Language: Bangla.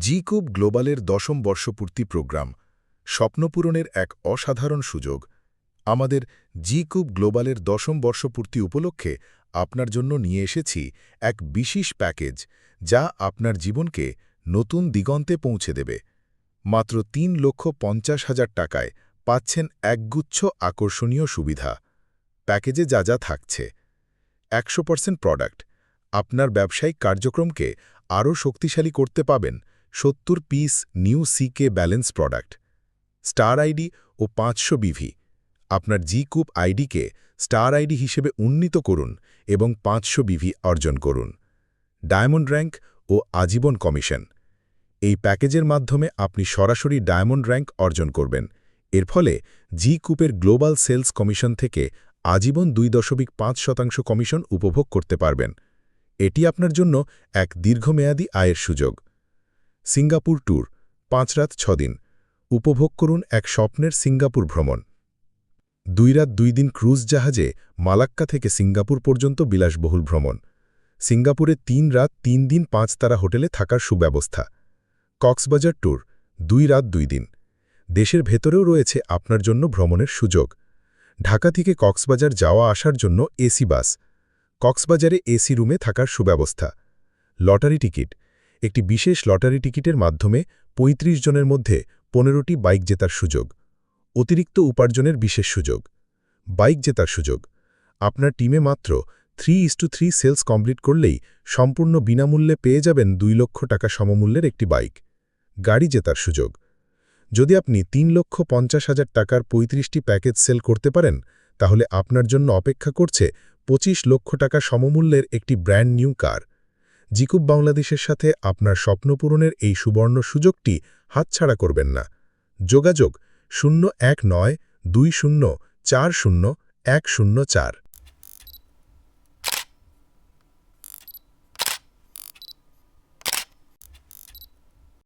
জিকুব গ্লোবালের দশম বর্ষপূর্তি প্রোগ্রাম, স্বপ্নপূরণের এক অসাধারণ সুযোগ। আমাদের জিকুব গ্লোবালের দশম বর্ষপূর্তি উপলক্ষে আপনার জন্য নিয়ে এসেছি এক বিশেষ প্যাকেজ, যা আপনার জীবনকে নতুন দিগন্তে পৌঁছে দেবে। মাত্র তিন লক্ষ পঞ্চাশ হাজার টাকায় পাচ্ছেন একগুচ্ছ আকর্ষণীয় সুবিধা। প্যাকেজে যা যা থাকছে। একশো প্রোডাক্ট। আপনার ব্যবসায়িক কার্যক্রমকে আরও শক্তিশালী করতে পাবেন। সত্তর piece new CK balance product, star ID ও পাঁচশো বিভি আপনার জি কুপ আইডিকে স্টার আইডি হিসেবে উন্নীত করুন এবং পাঁচশো বিভি অর্জন করুন। ডায়মন্ড র্যাঙ্ক ও আজীবন কমিশন। এই প্যাকেজের মাধ্যমে আপনি সরাসরি ডায়মন্ড র্যাঙ্ক অর্জন করবেন। এর ফলে জি কুপের গ্লোবাল সেলস কমিশন থেকে আজীবন দুই দশমিক পাঁচ শতাংশ কমিশন উপভোগ করতে পারবেন। এটি আপনার জন্য এক দীর্ঘমেয়াদী আয়ের সুযোগ। সিঙ্গাপুর ট্যুর, পাঁচ রাত ছদিন উপভোগ করুন এক স্বপ্নের সিঙ্গাপুর ভ্রমণ। দুই রাত দুই দিন ক্রুজ জাহাজে মালাক্কা থেকে সিঙ্গাপুর পর্যন্ত বিলাসবহুল ভ্রমণ। সিঙ্গাপুরে তিন রাত তিন দিন পাঁচ তারা হোটেলে থাকার সুব্যবস্থা। কক্সবাজার ট্যুর, দুই রাত দুই দিন। দেশের ভেতরেও রয়েছে আপনার জন্য ভ্রমণের সুযোগ। ঢাকা থেকে কক্সবাজার যাওয়া আসার জন্য এসি বাস। কক্সবাজারে এসি রুমে থাকার সুব্যবস্থা। লটারি টিকিট একটি বিশেষ লটারি টিকিটের মাধ্যমে ৩৫ জনের মধ্যে পনেরোটি বাইক জেতার সুযোগ, অতিরিক্ত উপার্জনের বিশেষ সুযোগ। বাইক জেতার সুযোগ। আপনার টিমে মাত্র three is two three sales complete করলেই সম্পূর্ণ বিনামূল্যে পেয়ে যাবেন দুই লক্ষ টাকা সমমূল্যের একটি বাইক। গাড়ি জেতার সুযোগ। যদি আপনি তিন লক্ষ পঞ্চাশ হাজার টাকার ৩৫টি প্যাকেজ সেল করতে পারেন, তাহলে আপনার জন্য অপেক্ষা করছে ২৫ লক্ষ টাকা সমমূল্যের একটি ব্র্যান্ড নিউ কার। জিকুব বাংলাদেশের সাথে আপনার স্বপ্নপূরণের এই সুবর্ণ সুযোগটি হাতছাড়া করবেন না। যোগাযোগ শূন্য এক নয় দুই শূন্য চার শূন্য এক শূন্য চার।